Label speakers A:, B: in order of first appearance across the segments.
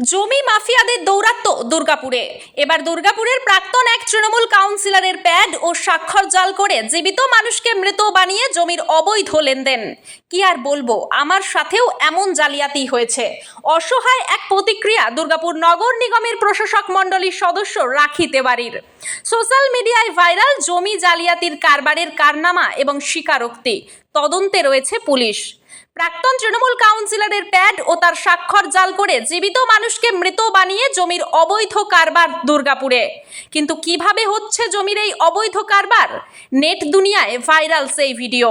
A: জমি মাফিয়াদের দৌরাত্ম্য দুর্গাপুরে। এবার দুর্গাপুরের প্রাক্তন এক তৃণমূল কাউন্সিলরের প্যাড ও স্বাক্ষর জাল করে জীবিত মানুষকে মৃত বানিয়ে জমির অবৈধ লেনদেন। কি আর বলব, আমার সাথেও এমন জালিয়াতি হয়েছে। অসহায় এক প্রতিক্রিয়া দুর্গাপুর নগর নিগমের প্রশাসক মণ্ডলীর সদস্য রাখি তেওয়ারির। সোশ্যাল মিডিয়ায় ভাইরাল জমি জালিয়াতির কারবারের কারনামা এবং স্বীকারোক্তি। তদন্তে রয়েছে পুলিশ। প্রাক্তন তৃণমূল কাউন্সিলরের প্যাড ও তার স্বাক্ষর জাল করে জীবিত মানুষকে মৃত বানিয়ে জমির অবৈধ কারবার দুর্গাপুরে। কিন্তু কীভাবে হচ্ছে জমির এই অবৈধ কারবার? নেট দুনিয়ায় ভাইরাল সেই ভিডিও।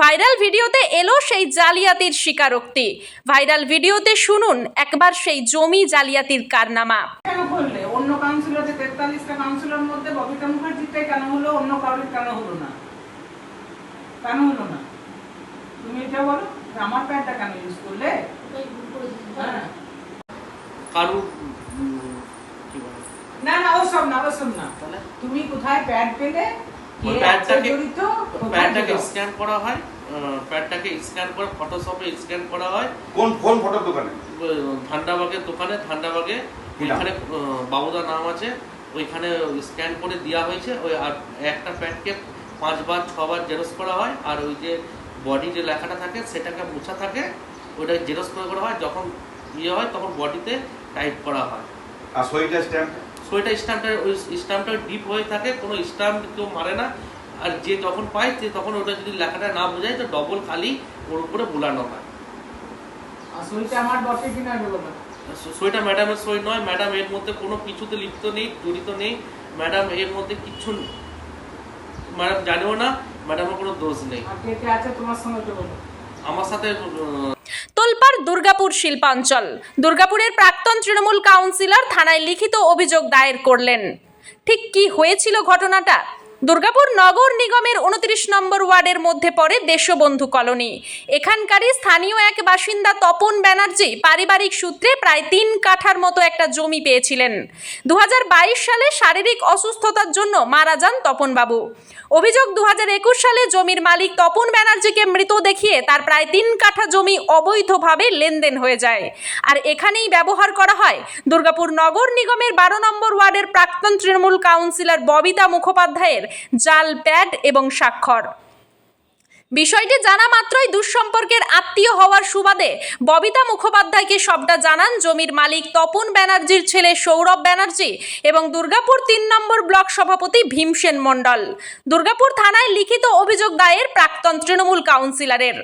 A: ভাইরাল ভিডিওতে এলো সেই জালিয়াতির স্বীকারোক্তি। ভাইরাল ভিডিওতে শুনুন একবার সেই জমি জালিয়াতির কারনামা।
B: অন্য কাউন্সিলর যে তেতাল্লিশটা কাউন্সিলর মধ্যে ববিতা কেন হলো? অন্য কারোর কেন হলো না? কেন হলো না? তুমি এটা বলো। আমার প্যাডটা কেন ইউজ করলে হ্যাঁ
C: কারু
B: না না ওসব না ওসব না। তুমি কোথায় প্যাড পেলে? কে
C: ওই
B: আছে
C: প্যাডটাকে
B: জড়িত? কোথায়
C: প্যাডটাকে
B: জড়িত?
C: স্ক্যান করা হয় প্যাডটাকে স্ক্যান করে ফটোশপে স্ক্যান করা হয়।
D: কোন কোন ফটোর দোকানে?
C: আহ, ঠান্ডাবাগের দোকানে ঠান্ডাবাগে
D: নাম?
C: ওইখানে আহ, নাম আছে। ওইখানে স্ক্যান করে দেওয়া হয়েছে। ওই আর একটা প্যাডকে পাঁচবার ছবার জেরক্স করা হয়। আর ওই যে বডি যে লেখাটা থাকে সেটাকে মোছা থাকে ওইটা জেরক্স করে করা হয় যখন ইয়ে হয় তখন বডিতে টাইপ করা হয়।
D: আর সইটা স্ট্যাম্প
C: সো স্ট্যাম্পটা ওই স্ট্যাম্পটা ডিপ হয়ে থাকে কোনো স্ট্যাম্প কেউ মারে না। আর যে যখন পায় সে তখন ওটা যদি লেখাটা না বোঝায় তো ডবল খালি ওর উপরে বোলানো হয়।
B: আর সইটা
C: সইটা ম্যাডামের সই নয় ম্যাডাম এর মধ্যে কোনো কিছুতে লিপ্ত নেই জড়িত নেই ম্যাডাম এর মধ্যে কিচ্ছু নেই। ম্যাডাম জানেও না ম্যাডামের কোনো দোষ নেই।
B: আর কে কে আছে তোমার সঙ্গে তো বলো।
C: আমার সাথে তোলপার
A: তোলপাড় দুর্গাপুর শিল্পাঞ্চল। দুর্গাপুরের প্রাক্তন তৃণমূল কাউন্সিলর থানায় লিখিত অভিযোগ দায়ের করলেন। ঠিক কি হয়েছিল ঘটনাটা? দুর্গাপুর নগর নিগমের উনত্রিশ নম্বর ওয়ার্ডের মধ্যে পড়ে দেশবন্ধু কলোনি। এখানকারই স্থানীয় এক বাসিন্দা তপন ব্যানার্জি পারিবারিক সূত্রে প্রায় তিন কাঠার মতো একটা জমি পেয়েছিলেন। দু হাজার বাইশ সালে শারীরিক অসুস্থতার জন্য মারা যান তপনবাবু। অভিযোগ দু হাজার একুশ সালে জমির মালিক তপন ব্যানার্জিকে মৃত দেখিয়ে তার প্রায় তিন কাঠা জমি অবৈধভাবে লেনদেন হয়ে যায়। আর এখানেই ব্যবহার করা হয় দুর্গাপুর নগর নিগমের বারো নম্বর ওয়ার্ডের প্রাক্তন তৃণমূল কাউন্সিলর ববিতা মুখোপাধ্যায়ের জাল প্যাড এবং স্বাক্ষর। বিষয়টি জানা মাত্রই দুঃসম্পর্কের আত্মীয় হওয়ার সুবাদে ববিতা মুখোপাধ্যায়কে সবটা জানান জমির মালিক তপন ব্যানার্জির ছেলে সৌরভ ব্যানার্জি এবং দুর্গাপুর তিন নম্বর ব্লক সভাপতি ভীমসেন মণ্ডল। দুর্গাপুর থানায় লিখিত অভিযোগ দায়ের প্রাক্তন তৃণমূল কাউন্সিলরের।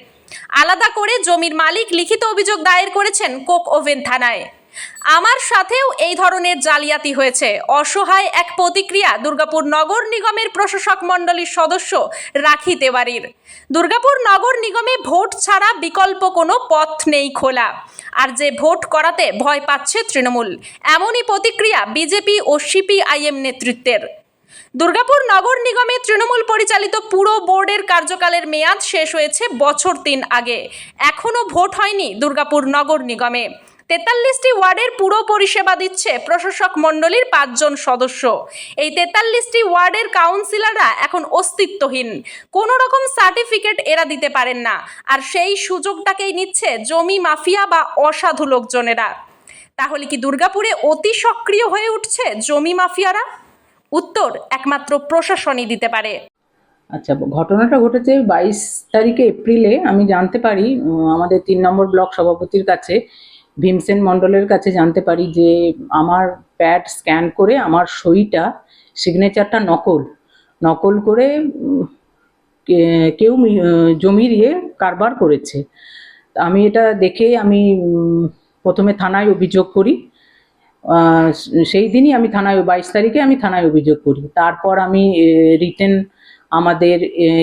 A: আলাদা করে জমির মালিক লিখিত অভিযোগ দায়ের করেছেন কোক ওভেন থানায়। আমার সাথেও এই ধরনের জালিয়াতি হয়েছে। অসহায় এক প্রতিক্রিয়া দুর্গাপুর নগর নিগমের প্রশাসক মণ্ডলীর সদস্য রাখি তেওয়ারির। দুর্গাপুর নগর নিগমে ভোট ছাড়া বিকল্প কোনো পথ নেই খোলা। আর যে ভোট করাতে ভয় পাচ্ছে তৃণমূল, এমনই প্রতিক্রিয়া বিজেপি ও সিপিআইএম নেতৃত্বের। দুর্গাপুর নগর নিগমে তৃণমূল পরিচালিত পুরো বোর্ডের কার্যকালের মেয়াদ শেষ হয়েছে বছর তিন আগে। এখনও ভোট হয়নি দুর্গাপুর নগর নিগমে। তেতাল্লিশটি ওয়ার্ডের পুরো পরিষেবা দিচ্ছে প্রশাসক মণ্ডলীর পাঁচজন সদস্য। এই তেতাল্লিশটি ওয়ার্ডের কাউন্সিলররা এখন অস্তিত্বহীন। কোনো রকম সার্টিফিকেট এরা দিতে পারেন না। আর সেই সুযোগটাকেই নিচ্ছে জমি মাফিয়া বা অসাধু লোকজনেরা। তাহলে কি দুর্গাপুরে অতি সক্রিয় হয়ে উঠছে জমি মাফিয়ারা? উত্তর একমাত্র প্রশাসনই দিতে পারে।
E: আচ্ছা ঘটনাটা ঘটেছে বাইশ তারিখে এপ্রিলে। আমি জানতে পারি আমাদের তিন নম্বর ব্লক সভাপতির কাছে। ভীমসেন মণ্ডলের কাছে জানতে পারি যে আমার প্যাড স্ক্যান করে আমার সইটা সিগনেচারটা নকল। নকল করে কেউ মি- আহ, জমির ইয়ে কারবার করেছে। আমি এটা দেখে আমি প্রথমে থানায় অভিযোগ করি। সেই দিনই আমি থানায় বাইশ তারিখে আমি থানায় অভিযোগ করি। তারপর আমি রিটেন আমাদের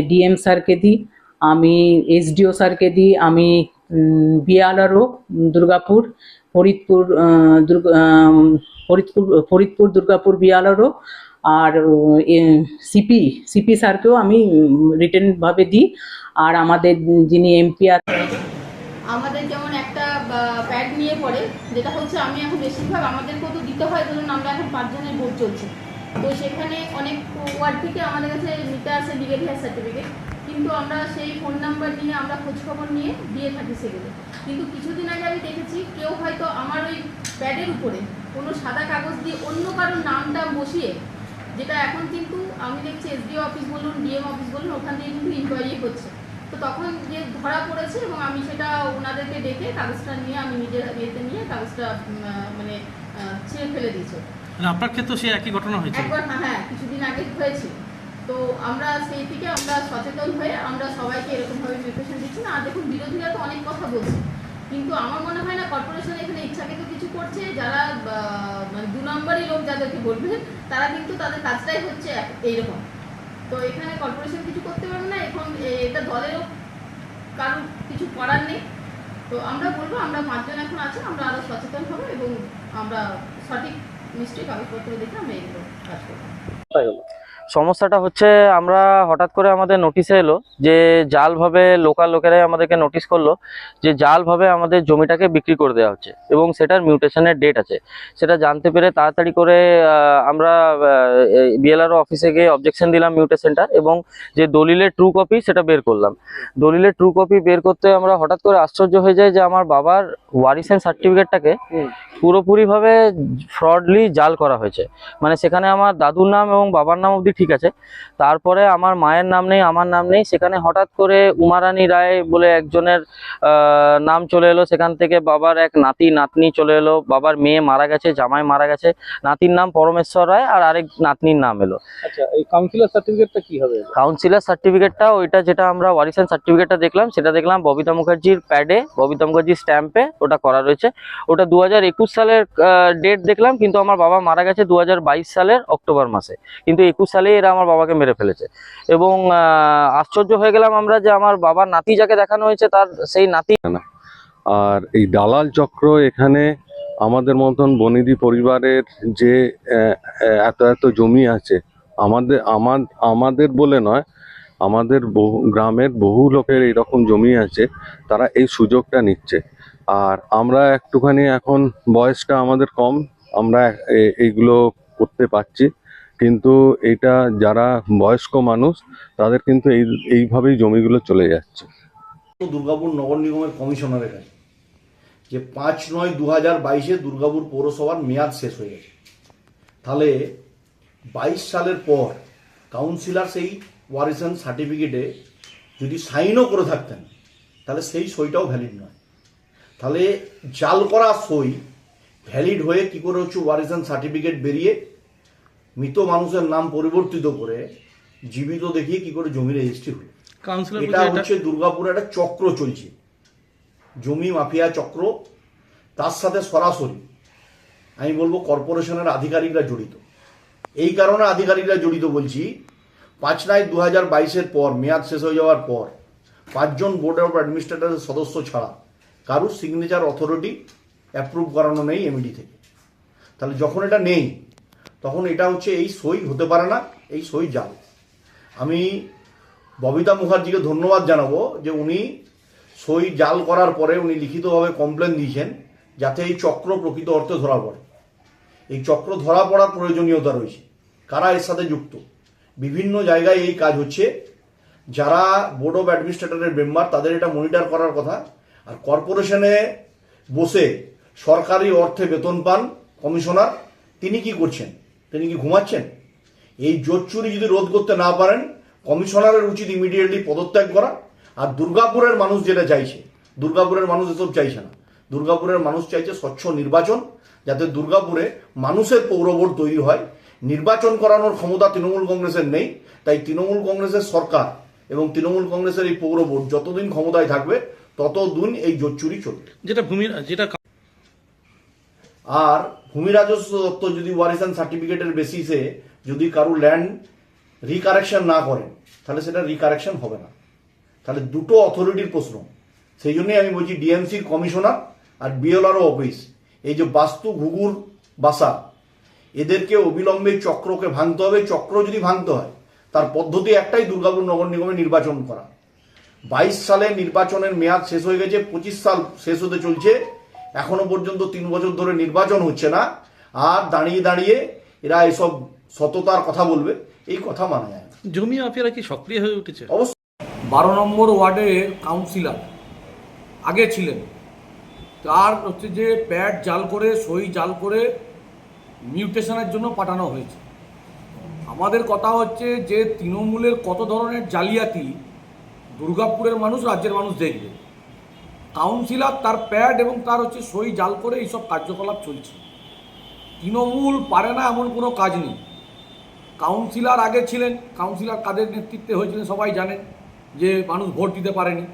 E: ডিএম স্যারকে দিই আমি এসডিও স্যারকে দিই আমি বিয়ালারও দুর্গাপুর, ফরিদপুর ফরিদপুর ফরিদপুর, দুর্গাপুর বিয়ালারও আর সিপি সিপি স্যারকেও আমি রিটার্নভাবে দিই। আর আমাদের যিনি এমপি
F: আমাদের যেমন একটা প্যাড নিয়ে পড়ে, যেটা হচ্ছে আমি এখন বেশিরভাগ আমাদেরকেও তো দিতে হয়, ধরুন আমরা এখন পাঁচজনের ভোট চলছে। তো সেখানে অনেক ওয়ার্ড থেকে আমাদের কাছে নিতে আসে লিগেল হেয়ার সার্টিফিকেট কিন্তু আমরা সেই ফোন নাম্বার নিয়ে আমরা খোঁজখবর নিয়ে দিয়ে থাকি সেগুলো। কিন্তু কিছুদিন আগে আমি দেখেছি কেউ হয়তো আমার ওই প্যাডের উপরে কোনো সাদা কাগজ দিয়ে অন্য কারোর নামটা বসিয়ে যেটা এখন কিন্তু আমি দেখছি এসডিও অফিস বলুন ডিএম অফিস বলুন ওখান থেকে কিন্তু ইনকোয়ারি হচ্ছে। তো তখন যে ধরা পড়েছে এবং আমি সেটা ওনাদেরকে ডেকে কাগজটা নিয়ে আমি নিজের ইয়েতে নিয়ে কাগজটা মানে ছিঁড়ে ফেলে দিয়েছে।
G: মানে আপনার ক্ষেত্রেও সেই একই ঘটনা হয়েছে
F: একবার হ্যাঁ হ্যাঁ কিছুদিন আগে হয়েছে তো আমরা সেই থেকে আমরা সচেতন হয়ে আমরা সবাইকে এরকমভাবে নির্দেশন দিচ্ছি। না আর দেখুন, বিরোধীরা তো অনেক কথা বলছে। কিন্তু আমার মনে হয় না কর্পোরেশন এখানে ইচ্ছাকৃত কিছু করছে। যারা মানে দু নম্বরই লোক যাদেরকে বলবে, তারা কিন্তু তাদের কাজটাই হচ্ছে এইরকম। তো এখানে কর্পোরেশন কিছু করতে পারবে না, এখন এটা দলেরও কারোর কিছু করার নেই। তো আমরা বলব, আমরা পাঁচজন এখন আছে, আমরা আরও সচেতন হব এবং আমরা সঠিক, নিশ্চয়ই কাগজপত্র দেখে আমরা এগুলো কাজ করব।
H: সমস্যাটা হচ্ছে আমরা হঠাৎ করে আমাদের নোটিশে এলো যে জালভাবে লোকাল লোকেরাই আমাদেরকে নোটিশ করল যে জালভাবে আমাদের জমিটাকে বিক্রি করে দেওয়া হচ্ছে এবং সেটার মিউটেশনের ডেট আছে। সেটা জানতে পেরে তাড়াতাড়ি করে আমরা বিএলআরও অফিসে গিয়ে অবজেকশন দিলাম মিউটেশনটা এবং যে দলিলের ট্রু কপি সেটা বের করলাম। দলিলের ট্রু কপি বের করতে আমরা হঠাৎ করে আশ্চর্য হয়ে যাই যে আমার বাবার ওয়ারিসেন সার্টিফিকেটটাকে পুরোপুরিভাবে ফ্রডলি জাল করা হয়েছে। মানে সেখানে আমার দাদুর নাম এবং বাবার নাম অবধি ঠিক আছে। তারপরে আমার মায়ের নাম নেই আমার নাম নেই। সেখানে হঠাৎ করে উমারানী রায় বলে একজনের নাম চলে এলো। সেখান থেকে বাবার এক নাতি নাতনি চলে এলো। বাবার মেয়ে মারা গেছে জামাই মারা গেছে। নাতির নাম পরমেশ্বর রায় আর আরেক নাতনির নাম এলো।
G: আচ্ছা এই কাউন্সিলর সার্টিফিকেটটা কি হবে?
H: কাউন্সিলর সার্টিফিকেটটা ওইটা যেটা আমরা ওয়ারিসান সার্টিফিকেটটা দেখলাম সেটা দেখলাম ববিতা মুখার্জির প্যাডে ববিতা মুখার্জির স্ট্যাম্পে ওটা করা রয়েছে। ওটা দু হাজার একুশ সালের ডেট দেখলাম কিন্তু আমার বাবা মারা গেছে দু হাজার বাইশ সালের অক্টোবর মাসে। কিন্তু একুশ সালেই এরা আমার বাবাকে মেরে ফেলেছে। এবং আশ্চর্য হয়ে গেলাম আমরা যে আমার বাবার নাতি যাকে দেখানো হয়েছে তার সেই নাতি
I: আর এই দালাল চক্র এখানে আমাদের মতন বনিদি পরিবারের যে এত এত জমি আছে, আমাদের আমাদের বলে নয়, আমাদের বহু, গ্রামের বহু লোকের এরকম জমি আছে, তারা এই সুযোগটা নিচ্ছে। আর আমরা একটুখানি এখন বয়সটা আমাদের কম, আমরা এইগুলো করতে পারছি। কিন্তু এটা যারা বয়স্ক মানুষ, তাদের কিন্তু এই, এইভাবেই জমিগুলো চলে যাচ্ছে।
J: দুর্গাপুর নগর নিগমের কমিশনারের কাছে যে পাঁচ নয় দু হাজার বাইশে দুর্গাপুর পৌরসভার মেয়াদ শেষ হয়ে গেছে। তাহলে বাইশ সালের পর কাউন্সিলার সেই ওয়ারিসন সার্টিফিকেটে যদি সাইনও করে থাকতেন, তাহলে সেই সইটাও ভ্যালিড নয়। তাহলে জাল করা সই ভ্যালিড হয়ে কি করে হচ্ছে ওয়ারিসন সার্টিফিকেট বেরিয়ে মৃত মানুষের নাম পরিবর্তিত করে জীবিত দেখিয়ে কি করে জমি রেজিস্ট্রি হলো? এটা হচ্ছে দুর্গাপুরে একটা চক্র চলছে। জমি মাফিয়া চক্র তার সাথে সরাসরি আমি বলব কর্পোরেশনের আধিকারিকরা জড়িত। এই কারণে আধিকারিকরা জড়িত বলছি পাঁচ নয় দু হাজার বাইশের পর মেয়াদ শেষ হয়ে যাওয়ার পর পাঁচজন বোর্ড অফ অ্যাডমিনিস্ট্রেটরের সদস্য ছাড়া কারুর সিগনেচার অথরিটি অ্যাপ্রুভ করানো নেই এমডি থেকে। তাহলে যখন এটা নেই তখন এটা হচ্ছে এই সই হতে পারে না, এই সই জাল আমি ববিতা মুখার্জিকে ধন্যবাদ জানাব যে উনি সই জাল করার পরে উনি লিখিতভাবে কমপ্লেন দিয়েছেন, যাতে এই চক্র প্রকৃত অর্থে ধরা পড়ে। এই চক্র ধরা পড়ার প্রয়োজনীয়তা রয়েছে। কারা এর সাথে যুক্ত? বিভিন্ন জায়গায় এই কাজ হচ্ছে। যারা বোর্ড অফ অ্যাডমিনিস্ট্রেটরের মেম্বার, তাদের এটা মনিটর করার কথা। আর কর্পোরেশনে বসে সরকারি অর্থে বেতন পান কমিশনার, তিনি কি করছেন? তিনি কি ঘুমাচ্ছেন? এই জোর চুরি যদি রোধ করতে না পারেন, কমিশনারের উচিত ইমিডিয়েটলি পদত্যাগ করা। আর দুর্গাপুরের মানুষ যেটা চাইছে, দুর্গাপুরের মানুষ এসব চাইছে না। দুর্গাপুরের মানুষ চাইছে স্বচ্ছ নির্বাচন, যাতে দুর্গাপুরে মানুষের পৌর বোর্ড তৈরি হয়। নির্বাচন করানোর ক্ষমতা তৃণমূল কংগ্রেসের নেই। তাই তৃণমূল কংগ্রেসের সরকার এবং তৃণমূল কংগ্রেসের এই পৌর বোর্ড যতদিন ক্ষমতায় থাকবে, ততদিন এই জোট চুরি চলবে।
G: যেটা ভূমি যেটা
J: আর ভূমি রাজস্ব দপ্তর যদি ওয়ারিসান সার্টিফিকেটের বেসিসে যদি কারও ল্যান্ড রিকারেকশন না করেন, তাহলে সেটা রিকারেকশন হবে না। তাহলে দুটো অথরিটির প্রশ্ন। সেই জন্যই আমি বলছি ডিএমসির কমিশনার আর বিএলআরও অফিস এই যে বাস্তু ঘুঘুর বাসা, এদেরকে অবিলম্বে চক্রকে ভাঙতে হবে। চক্র যদি ভাঙতে হয়, তার পদ্ধতি একটাই দুর্গাপুর নগর নিগমে নির্বাচন করা। বাইশ সালে নির্বাচনের মেয়াদ শেষ হয়ে গেছে, পঁচিশ সাল শেষ হতে চলছে। এখনও পর্যন্ত তিন বছর ধরে নির্বাচন হচ্ছে না। আর দাঁড়িয়ে দাঁড়িয়ে এরা এসব সততার কথা বলবে এই কথা মানা যায় না।
G: জমি মাফিয়ারা কি সক্রিয় হয়ে উঠেছে?
J: অবশ্যই।
K: বারো নম্বর ওয়ার্ডের কাউন্সিলর আগে ছিলেন। তার হচ্ছে যে প্যাড জাল করে সই জাল করে মিউটেশনের জন্য পাঠানো হয়েছে। আমাদের কথা হচ্ছে যে তৃণমূলের কত ধরনের জালিয়াতি দুর্গাপুরের মানুষ রাজ্যের মানুষ দেখবে। কাউন্সিলর তার প্যাড এবং তার হচ্ছে সই জাল করে এইসব কার্যকলাপ চলছে। তৃণমূল পারে না এমন কোনো কাজ নেই। কাউন্সিলর আগে ছিলেন, কাউন্সিলর কাদের নেতৃত্বে হয়েছিলেন সবাই জানেন যে মানুষ ভোট দিতে পারেনি।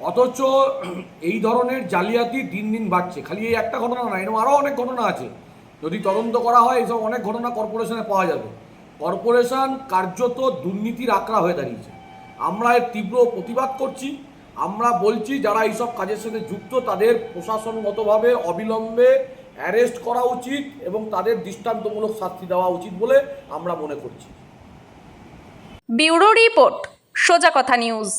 K: অথচ এই ধরনের জালিয়াতি দিন দিন বাড়ছে। খালি এই একটা ঘটনা না এরকম আরও অনেক ঘটনা আছে। যদি তদন্ত করা হয়, এইসব অনেক ঘটনা কর্পোরেশনে পাওয়া যাবে। কর্পোরেশন কার্যত দুর্নীতির আঁকড়া হয়ে দাঁড়িয়েছে। আমরা এর তীব্র প্রতিবাদ করছি। আমরা বলছি, যারা এইসব কাজের সাথে যুক্ত, তাদের প্রশাসনগতভাবে অবিলম্বে অ্যারেস্ট করা উচিত এবং তাদের দৃষ্টান্তমূলক শাস্তি দেওয়া উচিত বলে আমরা মনে করছি।
A: বিউরো রিপোর্ট, সোজা কথা নিউজ।